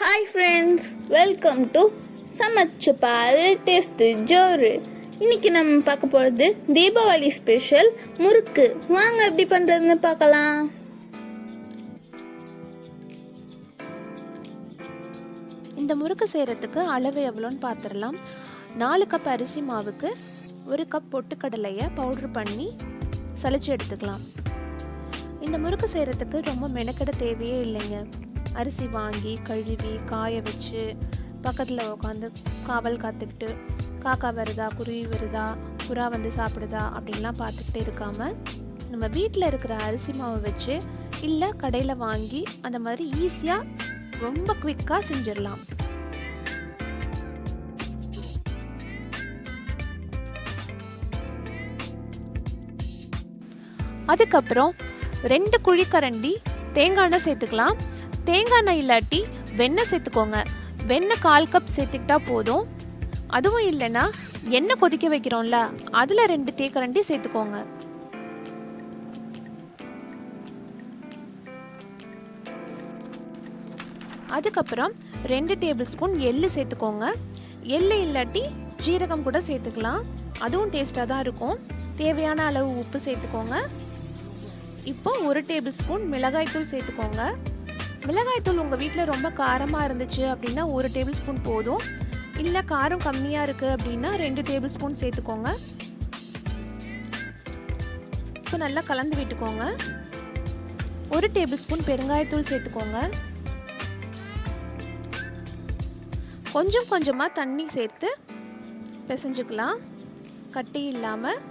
Hi friends welcome to சமைச்சு பாரு taste ஜோறு இன்னைக்கு நம்ம பார்க்க போகிறது தீபாவளி ஸ்பெஷல் முறுக்கு. வாங்க எப்படி பண்ணுறதுன்னு பார்க்கலாம். இந்த முறுக்கு செய்கிறதுக்கு அளவு எவ்வளோன்னு பார்த்துடலாம். நாலு கப் அரிசி மாவுக்கு ஒரு கப் பொட்டுக்கடலையை பவுட்ரு பண்ணி சளிச்சு எடுத்துக்கலாம். இந்த முறுக்கு செய்கிறதுக்கு ரொம்ப மெனக்கெட தேவையே இல்லைங்க. அரிசி வாங்கி கழுவி காய வச்சு பக்கத்தில் உட்காந்து காவல் காத்துக்கிட்டு காக்கா வருதா? குருவி வருதா? புறா வந்து சாப்பிடுதா? அப்படின்லாம் பார்த்துக்கிட்டே இருக்காமல் நம்ம வீட்டில் இருக்கிற அரிசி மாவு வச்சு இல்லை கடையில் வாங்கி அந்த மாதிரி ஈஸியாக ரொம்ப குவிக்காக செஞ்சிடலாம். அதுக்கப்புறம் ரெண்டு குழிக்கரண்டி தேங்காய் எண்ணெய் சேர்த்துக்கலாம். தேங்காய் எண்ணெய் இல்லாட்டி வெண்ணெய் சேர்த்துக்கோங்க. வெண்ணெய் கால் கப் சேர்த்துக்கிட்டா போதும். அதுவும் இல்லைன்னா எண்ணெய் கொதிக்க வைக்கிறோம்ல அதில் ரெண்டு தேக்கரண்டி சேர்த்துக்கோங்க. அதுக்கப்புறம் ரெண்டு டேபிள் ஸ்பூன் எள்ளு சேர்த்துக்கோங்க. எள்ளு இல்லாட்டி ஜீரகம் கூட சேர்த்துக்கலாம். அதுவும் டேஸ்ட்டாக தான் இருக்கும். தேவையான அளவு உப்பு சேர்த்துக்கோங்க. இப்போ ஒரு டேபிள் ஸ்பூன் மிளகாய்த்தூள் சேர்த்துக்கோங்க. மிளகாய்த்தூள் உங்கள் வீட்டில் ரொம்ப காரமாக இருந்துச்சு அப்படின்னா ஒரு டேபிள் ஸ்பூன் போதும். இல்லை காரம் கம்மியாக இருக்குது அப்படின்னா ரெண்டு டேபிள் ஸ்பூன் சேர்த்துக்கோங்க. இப்போ நல்லா கலந்து விட்டுக்கோங்க. ஒரு டேபிள் ஸ்பூன் பெருங்காயத்தூள் சேர்த்துக்கோங்க. கொஞ்சம் கொஞ்சமாக தண்ணி சேர்த்து பிசைஞ்சுக்கலாம். கட்டி இல்லாமல்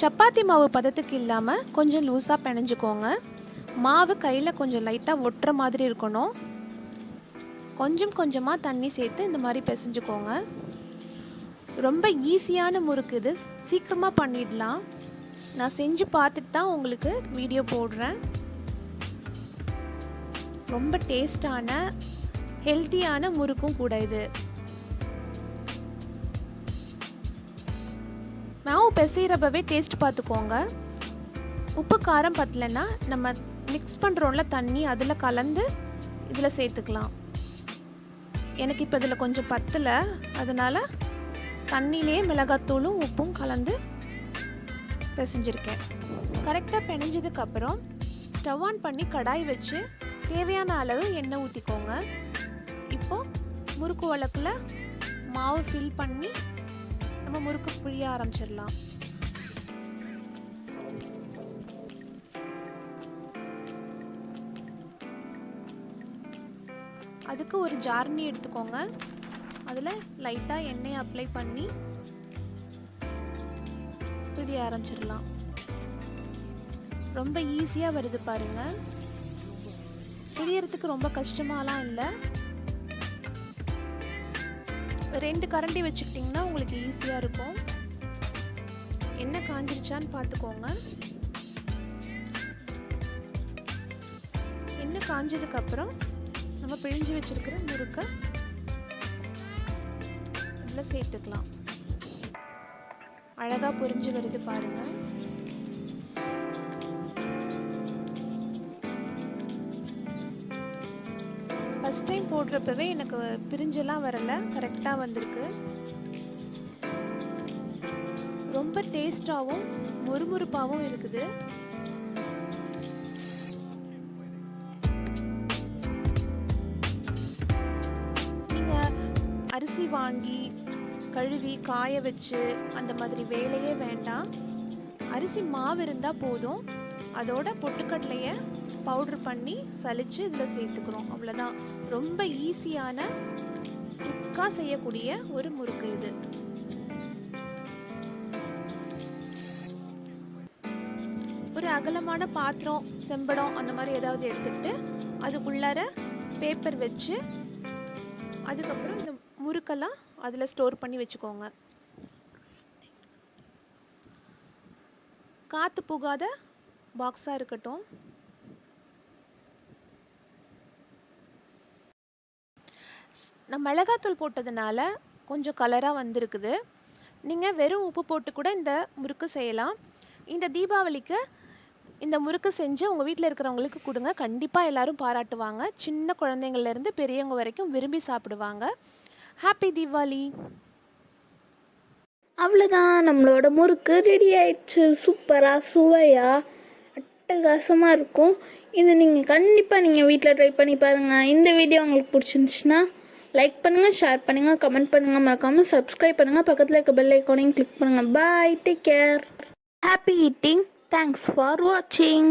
சப்பாத்தி மாவு பதத்துக்கு இல்லாமல் கொஞ்சம் லூஸாக பிணைஞ்சுக்கோங்க. மாவு கையில் கொஞ்சம் லைட்டாக ஒட்டுற மாதிரி இருக்கணும். கொஞ்சம் கொஞ்சமாக தண்ணி சேர்த்து இந்த மாதிரி பிசைஞ்சுக்கோங்க. ரொம்ப ஈஸியான முறுக்கு இது. சீக்கிரமாக பண்ணிடலாம். நான் செஞ்சு பார்த்துட்டு தான் உங்களுக்கு வீடியோ போடுறேன். ரொம்ப டேஸ்டான ஹெல்த்தியான முறுக்கும் கூட இது. மாவு பிசைகிறப்பவே டேஸ்ட் பார்த்துக்கோங்க. உப்பு காரம் பத்தலைன்னா நம்ம மிக்ஸ் பண்ணுறோம்ல தண்ணி அதில் கலந்து இதில் சேர்த்துக்கலாம். எனக்கு இப்போ இதில் கொஞ்சம் பத்தலை. அதனால் தண்ணியிலே மிளகாத்தூளும் உப்பும் கலந்து பிசைஞ்சிருக்கேன். கரெக்டாக பிணைஞ்சதுக்கப்புறம் ஸ்டவ் ஆன் பண்ணி கடாய் வச்சு தேவையான அளவு எண்ணெய் ஊற்றிக்கோங்க இப்போ முறுக்கு வழக்கில் மாவு ஃபில் பண்ணி நம்ம முறுக்கு புழிய ஆரம்பிச்சிடலாம். அதுக்கு ஒரு ஜார்னி எடுத்துக்கோங்க. அதில் லைட்டாக எண்ணெய் அப்ளை பண்ணி பிடி ஆரம்பிச்சிடலாம். ரொம்ப ஈஸியாக வருது பாருங்க. பிடியறதுக்கு ரொம்ப கஷ்டமாலாம் இல்லை. ரெண்டு கரண்டி வச்சுக்கிட்டிங்கன்னா உங்களுக்கு ஈஸியாக இருக்கும். என்ன காஞ்சிருச்சான்னு பார்த்துக்கோங்க என்ன காஞ்சதுக்கப்புறம் நம்ம பிழிஞ்சு வச்சுருக்கிற முறுக்கை இதில் சேர்த்துக்கலாம். அழகாக புரிஞ்சு வருது பாருங்கள் ஃபஸ்ட் டைம் போடுறப்பவே எனக்கு பிரிஞ்செல்லாம் வரலை. கரெக்டாக வந்திருக்கு. ரொம்ப டேஸ்டாகவும் மொறுமொறுப்பாகவும் இருக்குது. அரிசி வாங்கி கழுவி காய வச்சு அந்த மாதிரி வேலையே வேண்டாம். அரிசி மாவு இருந்தால் போதும். அதோட பொட்டுக்கடலையை பவுட்ரு பண்ணி சலிச்சு இதில் சேர்த்துக்கிறோம் அவ்வளோதான் ரொம்ப ஈஸியான குக்காக செய்யக்கூடிய ஒரு முறுக்கு இது. ஒரு அகலமான பாத்திரம் செம்படம் அந்த மாதிரி ஏதாவது எடுத்துக்கிட்டு அதுக்குள்ளார பேப்பர் வச்சு அதுக்கப்புறம் இந்த முறுக்கெல்லாம் அதில் ஸ்டோர் பண்ணி வச்சுக்கோங்க. காற்று புகாத பாக்ஸாக இருக்கட்டும். நான் மிளகாத்தூள் போட்டதுனால கொஞ்சம் கலராக வந்திருக்குது. நீங்கள் வெறும் உப்பு போட்டு கூட இந்த முறுக்கு செய்யலாம். இந்த தீபாவளிக்கு இந்த முறுக்கு செஞ்சு உங்கள் வீட்டில் இருக்கிறவங்களுக்கு கொடுங்க. கண்டிப்பாக எல்லாரும் பாராட்டுவாங்க. சின்ன குழந்தைங்கள்லேருந்து பெரியவங்க வரைக்கும் விரும்பி சாப்பிடுவாங்க. ஹாப்பி தீபாவளி அவ்வளோதான் நம்மளோட முறுக்கு ரெடி ஆயிடுச்சு. சூப்பராக சுவையாக அட்டகாசமாக இருக்கும். இது நீங்கள் கண்டிப்பாக நீங்கள் வீட்டில் ட்ரை பண்ணி பாருங்கள் இந்த வீடியோ உங்களுக்கு பிடிச்சிருந்துச்சுன்னா லைக் பண்ணுங்கள் ஷேர் பண்ணுங்கள் கமெண்ட் பண்ணுங்கள் மறக்காமல் சப்ஸ்கிரைப் பண்ணுங்கள் பக்கத்தில் இருக்க பெல் ஐக்கானையும் கிளிக் பண்ணுங்கள் bye take care happy eating thanks for வாட்சிங்